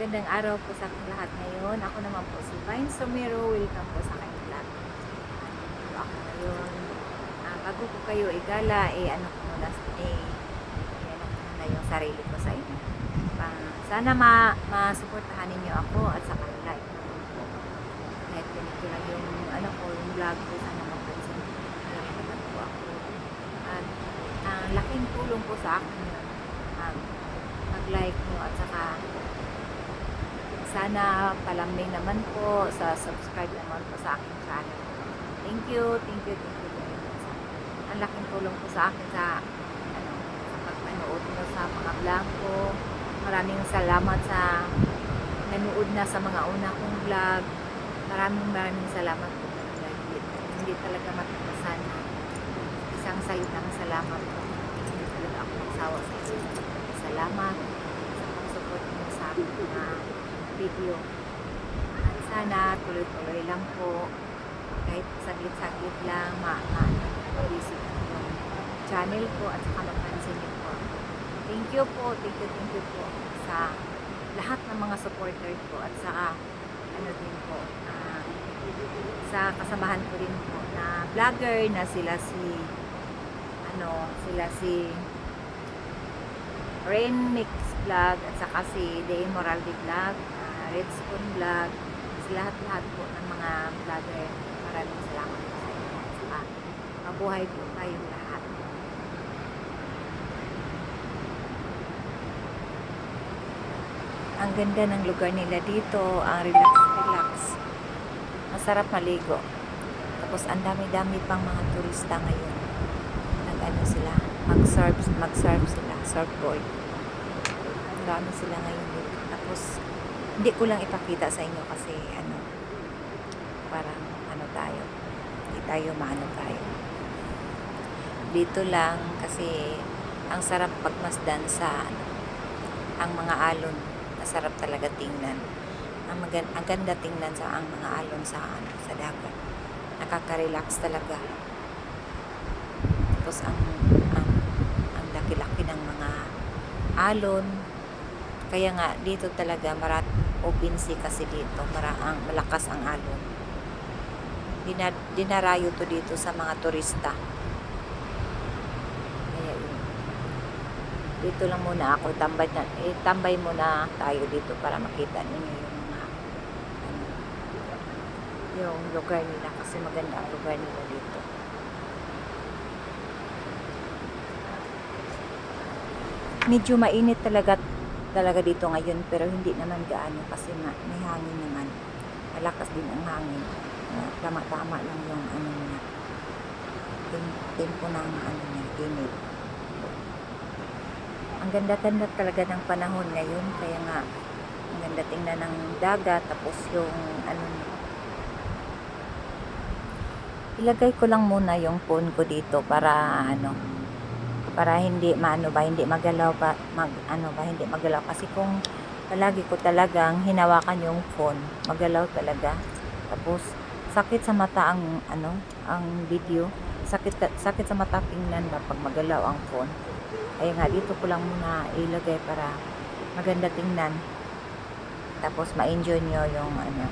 Magandang araw po sa ating lahat ngayon. Ako naman po si Vine Somero. Welcome po sa aking vlog. Ako ngayon. Ah, bago ko kayo igala, eh ano ko muna, eh, eh ano ko muna yung sarili ko sa inyo. Ah, sana ma masuportahan ninyo ako at saka like naman po. Kahit ganito lang yung ano ko, yung vlog ko, sana mapansin. Like naman po ako. At ang laking tulong po sa akin yun. Mag, mag-like mo at saka sana palambing naman po sa subscribe naman po sa aking channel. Thank you, thank you, thank you very much. Ang laking tulong po sa akin sa ano, sa pagpanood mo sa mga vlog ko. Maraming salamat sa nanood na sa mga una kong vlog. Maraming maraming salamat po talaga. Hindi, talaga matapasan. Isang salitang salamat po. Hindi talaga ako magsawa sa inyo. Salamat sa pag-support mo sa akin na video. Sana tuloy-tuloy lang po. Kahit saglit-saglit lang, ma ma ma-visit yung channel ko at saka mapansin niyo po. Thank you po, thank you, thank you po sa lahat ng mga supporter ko at saka ano din po, ah, sa kasamahan ko din po na vlogger na sila si ano, sila si Rain Mix Vlog at saka si The Immorality Vlog, uh, Red Spoon Vlog, sa lahat-lahat po ng mga vlogger. Maraming salamat po sa inyo. Saka mabuhay po tayong lahat. Ang ganda ng lugar nila dito, ang relax, relax. Masarap maligo. Tapos ang dami-dami pang mga turista ngayon. Nag-ano sila, mag-surf, mag-surf sila, surfboard. Marami sila ngayon dito. Tapos, hindi ko lang ipakita sa inyo kasi ano, parang ano tayo, hindi tayo maano tayo. Dito lang kasi ang sarap pagmasdan sa ano, ang mga alon. Masarap talaga tingnan. Ang, magan- ang ganda tingnan sa ang mga alon sa ano, sa dagat. Nakaka-relax talaga. Tapos ang ang ang laki-laki ng mga alon. Kaya nga dito talaga marat sea kasi dito, mara ang malakas ang alon. Dina, dinarayo to dito sa mga turista. Kaya. Dito lang muna ako tambay na eh, tambay muna tayo dito para makita ninyo yung mga ano, yung lugar nila kasi maganda ang lugar nila dito. medyo mainit talaga talaga dito ngayon pero hindi naman gaano kasi nga may hangin naman. Malakas din ang hangin. Tama-tama lang yung ano niya. Tem- tempo ng ano niya init ang ganda-ganda talaga ng panahon ngayon kaya nga ang ganda tingnan ng dagat tapos yung ano ilagay ko lang muna yung phone ko dito para ano para hindi maano ba hindi magalaw pa mag ano ba hindi magalaw. Kasi kung palagi ko talagang hinawakan yung phone magalaw talaga. Tapos sakit sa mata ang ano ang video. Sakit sakit sa mata tingnan ba pag magalaw ang phone. Kaya nga dito ko lang muna ilagay para maganda tingnan. Tapos ma-enjoy nyo yung ano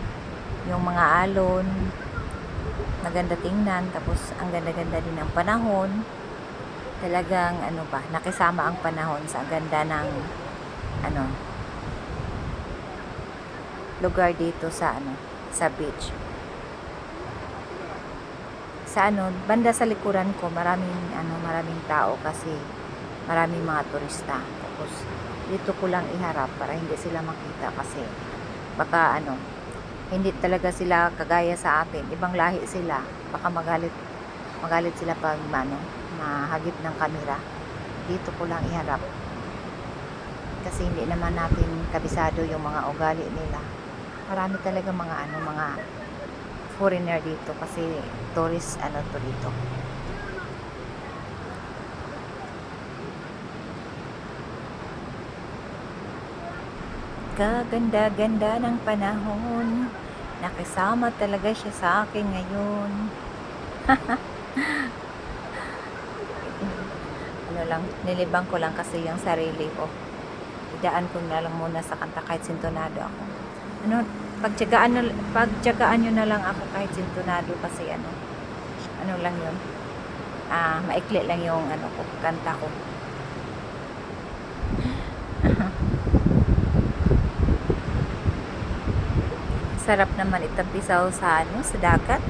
yung mga alon. Maganda tingnan. Tapos ang ganda-ganda din ng panahon talagang ano ba, nakisama ang panahon sa ganda ng ano lugar dito sa ano, sa beach. Sa ano, banda sa likuran ko, maraming ano, maraming tao kasi maraming mga turista. Tapos dito ko lang iharap para hindi sila makita kasi baka ano, hindi talaga sila kagaya sa atin. Ibang lahi sila. Baka magalit magalit sila pag ano, mahagip ng kamera dito ko lang iharap. Kasi hindi naman natin kabisado yung mga ugali nila. Marami talaga mga ano mga foreigner dito kasi tourist ano to dito. Kaganda-ganda ng panahon. Nakisama talaga siya sa akin ngayon ano lang, nilibang ko lang kasi yung sarili ko. idaan ko na lang muna sa kanta kahit sintonado ako. Ano, pagtyagaan, pagtyagaan nyo na lang ako kahit sintonado kasi ano, ano lang yun. Ah, maikli lang yung ano ko, kanta ko. Sarap naman itampisaw sa ano, sa dagat.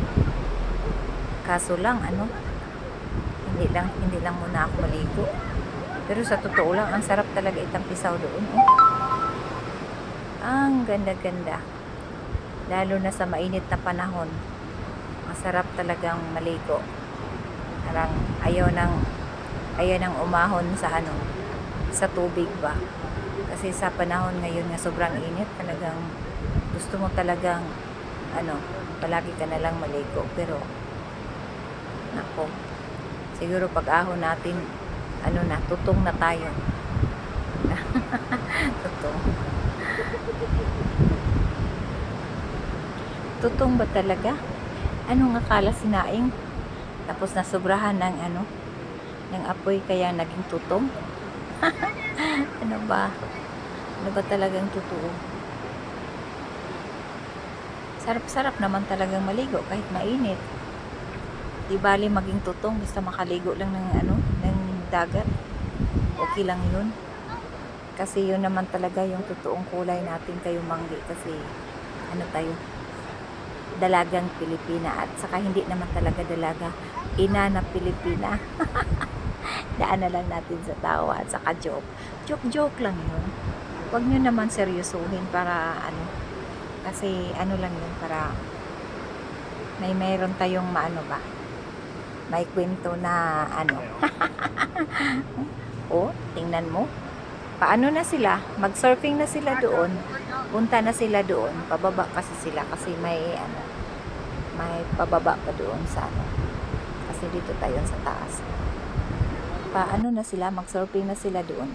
Kaso lang ano, hindi lang hindi lang muna ako maligo. Pero sa totoo lang, ang sarap talaga itampisaw doon. Oh. Ang ganda-ganda. Lalo na sa mainit na panahon. Masarap talagang maligo. Parang ayaw ng ayaw ng umahon sa ano, sa tubig ba. Kasi sa panahon ngayon nga sobrang init, talagang gusto mo talagang ano, palagi ka na lang maligo. Pero nako, siguro pag ahon natin ano na, tutong na tayo. tutong. Tutong ba talaga? Anong akala sinaing? Tapos nasobrahan ng ano, ng apoy kaya naging tutong? ano ba? Ano ba talagang totoo? Sarap-sarap naman talagang maligo kahit mainit. Di bali maging tutong basta makaligo lang ng ano, ng dagat. Okay lang yun. Kasi yun naman talaga yung totoong kulay natin kayo manggi kasi ano tayo dalagang Pilipina. At saka hindi naman talaga dalaga ina na Pilipina. Daan na lang natin sa tawa at saka joke. Joke joke lang yun. Huwag nyo naman seryosuhin para ano kasi ano lang yun para may mayroon tayong maano ba may kwento na ano. Oh tingnan mo. Paano na sila? Mag-surfing na sila doon. Punta na sila doon. Pababa kasi sila kasi may ano may pababa pa doon sa ano. Kasi dito tayo sa taas. Paano na sila? Mag-surfing na sila doon